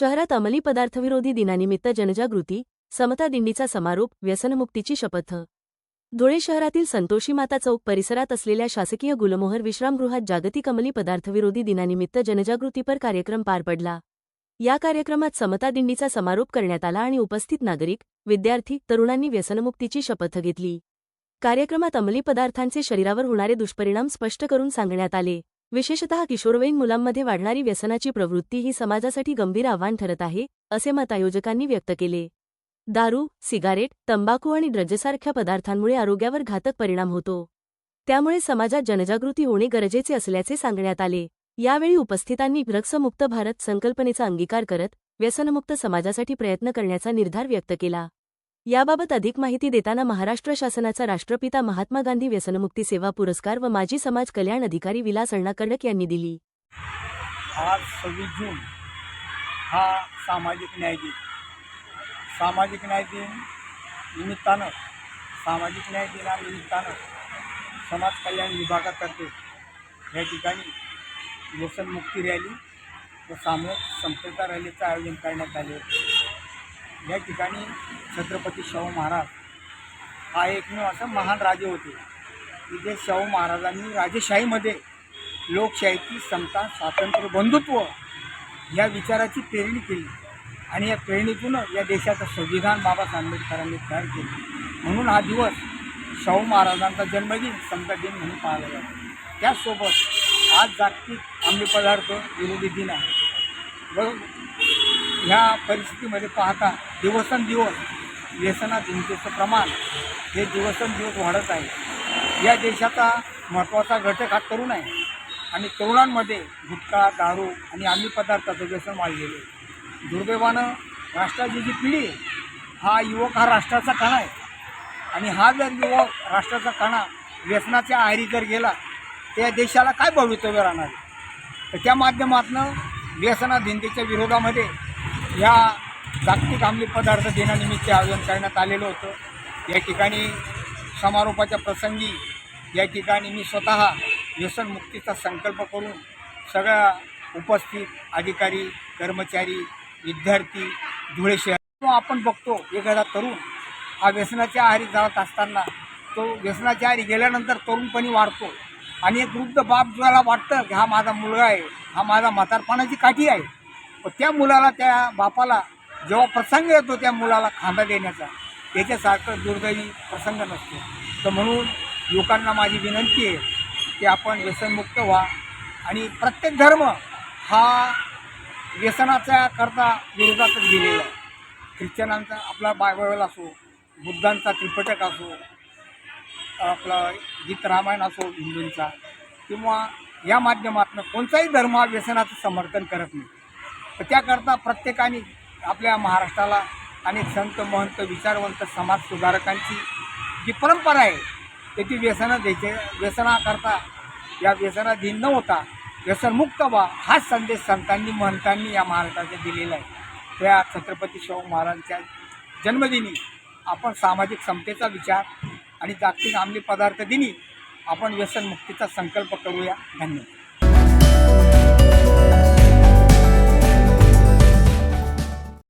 शहरात अंमली पदार्थविरोधी दिनानिमित्त जनजागृती समता दिंडीचा समारोप व्यसनमुक्तीची शपथ. धुळे शहरातील संतोषी माता चौक परिसरात असलेल्या शासकीय गुलमोहर विश्रामगृहात जागतिक अंमली पदार्थविरोधी दिनानिमित्त जनजागृतीपर कार्यक्रम पार पडला. या कार्यक्रमात समता दिंडीचा समारोप करण्यात आला आणि उपस्थित नागरिक विद्यार्थी तरुणांनी व्यसनमुक्तीची शपथ घेतली. कार्यक्रमात अंमली पदार्थांचे शरीरावर होणारे दुष्परिणाम स्पष्ट करून सांगण्यात आले. विशेषतः किशोरवयीन मुलांमध्ये वाढणारी व्यसनाची प्रवृत्ती ही समाजासाठी गंभीर आव्हान ठरत आहे असे मत आयोजकांनी व्यक्त केले. दारू सिगारेट तंबाखू आणि ड्रग्जसारख्या पदार्थांमुळे आरोग्यावर घातक परिणाम होतो. त्यामुळे समाजात जनजागृती होणे गरजेचे असल्याचे सांगण्यात आले. यावेळी उपस्थितांनी ड्रग्समुक्त भारत संकल्पनेचा अंगीकार करत व्यसनमुक्त समाजासाठी प्रयत्न करण्याचा निर्धार व्यक्त केला. याबाबत अधिक माहिती देताना महाराष्ट्र शासनाचा राष्ट्रपिता महात्मा गांधी व्यसनमुक्ती सेवा पुरस्कार व माजी समाज कल्याण अधिकारी विलास अण्णा कडक यांनी दिली. आज सव्वीस जून हा सामाजिक न्याय दिन. सामाजिक न्याय दिन निमित्तानं सामाजिक न्याय दिनानिमित्तानं समाज कल्याण विभागातर्फे या ठिकाणी व्यसनमुक्ती रॅली व सामूहिक संपर्क रॅलीचं आयोजन करण्यात आले होते. या ठिकाणी छत्रपती शाहू महाराज हा एकमेव असं महान राजे होते. तिथे शाहू महाराजांनी राजेशाहीमध्ये लोकशाहीची समता स्वातंत्र्य बंधुत्व या विचाराची पेरणी केली आणि या पेरणीतूनच या देशाचं संविधान बाबासाहेब आंबेडकरांनी तयार केले. म्हणून हा दिवस शाहू महाराजांचा जन्मदिन समता दिन म्हणून पाळला जातो. त्याचसोबत आज जागतिक अंमली पदार्थ विरोधी दिन आहे. व ह्या परिस्थितीमध्ये पाहता दिवसेंदिवस व्यसनात हिंसेचं प्रमाण हे दिवसेंदिवस वाढत आहे. या देशाचा महत्त्वाचा घटक हा तरुण आहे. आणि तरुणांमध्ये गुटखा दारू आणि अंमली पदार्थाचं व्यसन वाढलेलं आहे. दुर्दैवानं राष्ट्राची जी पिढी आहे हा युवक हा राष्ट्राचा कणा आहे. आणि हा जर युवक राष्ट्राचा कणा व्यसनाच्या आहारी जर गेला तर या देशाला काय भवितव्य राहणार तर त्या माध्यमातून व्यसनाधीनतेच्या विरोधामध्ये या जागतिक अंमली पदार्थ दिनानिमित्त आयोजन करण्यात आलेलं होतं. या ठिकाणी समारोपाच्या प्रसंगी या ठिकाणी मी स्वतः व्यसनमुक्तीचा संकल्प करून सगळ्या उपस्थित अधिकारी कर्मचारी विद्यार्थी धुळे शहर आपण बघतो एखादा तरुण हा व्यसनाच्या आहारी जात असताना तो व्यसनाच्या आहारी गेल्यानंतर तरुणपणी वाढतो आणि एक वृद्ध बाप ज्याला वाटतं की हा माझा मुलगा आहे हा माझा म्हातारपणाची काठी आहे. पण त्या मुलाला त्या बापाला जेव्हा प्रसंग येतो त्या मुलाला खांदा देण्याचा त्याच्यासारखं दुर्दैवी प्रसंग नसतो. तर म्हणून लोकांना माझी विनंती आहे की आपण व्यसनमुक्त व्हा आणि प्रत्येक धर्म हा व्यसनाच्या करता विरोधातच गेलेला आहे. ख्रिश्चनांचा आपला बायबल असो बुद्धांचा त्रिपटक असो आपला गीत रामायण असो हिंदूंचा किंवा या माध्यमातून कोणताही धर्म हा व्यसनाचं समर्थन करत नाही. तर त्याकरता प्रत्येकाने आपल्या महाराष्ट्राला आणि संत महंत विचारवंत समाज सुधारकांची जी परंपरा आहे त्याची व्यसनं द्यायचे व्यसनाकरता या व्यसनाधीन न होता व्यसनमुक्त व्हा हाच संदेश संतांनी महंतांनी या महाराष्ट्राचा दिलेला आहे. त्या छत्रपती शाहू महाराजांच्या जन्मदिनी आपण सामाजिक समतेचा विचार आणि जागतिक आमली पदार्थ दिनी आपण व्यसनमुक्तीचा संकल्प करूया. धन्यवाद.